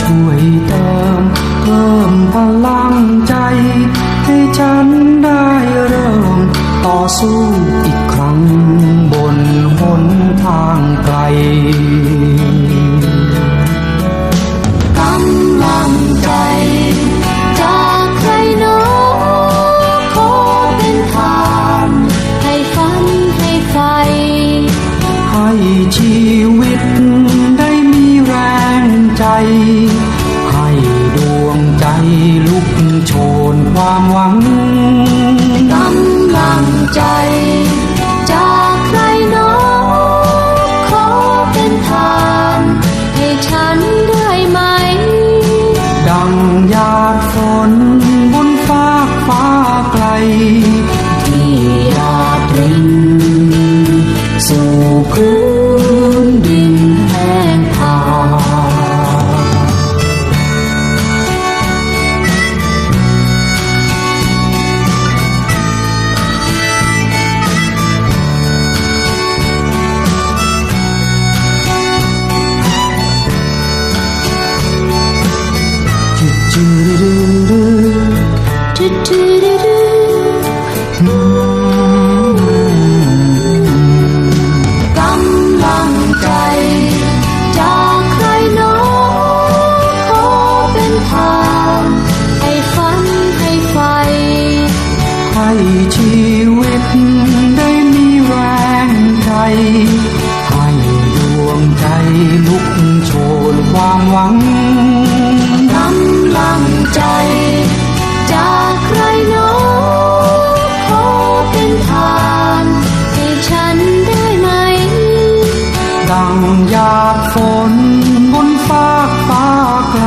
ช่วยเติมเพิ่มพลังใจ ให้ฉันได้เริ่ม ต่อสู้อีกครั้งบนหนทางไกลกำลังใจจากใครหนอขอเป็นทาน ให้ฝันให้ไฟให้ชี ลุกโชนความหวังกำลังใจ กำลังใจ จากใครหนอขอเป็นทางให้ฝันให้ไฟ ให้ชีวิตได้มีแรงใจให้ดวงใจลุกโชนความหวัง ตั้งใจจากใครโนอขอเป็นทานให้ฉันได้ไหมดังหยาดฝนบนฟากฟ้าไกล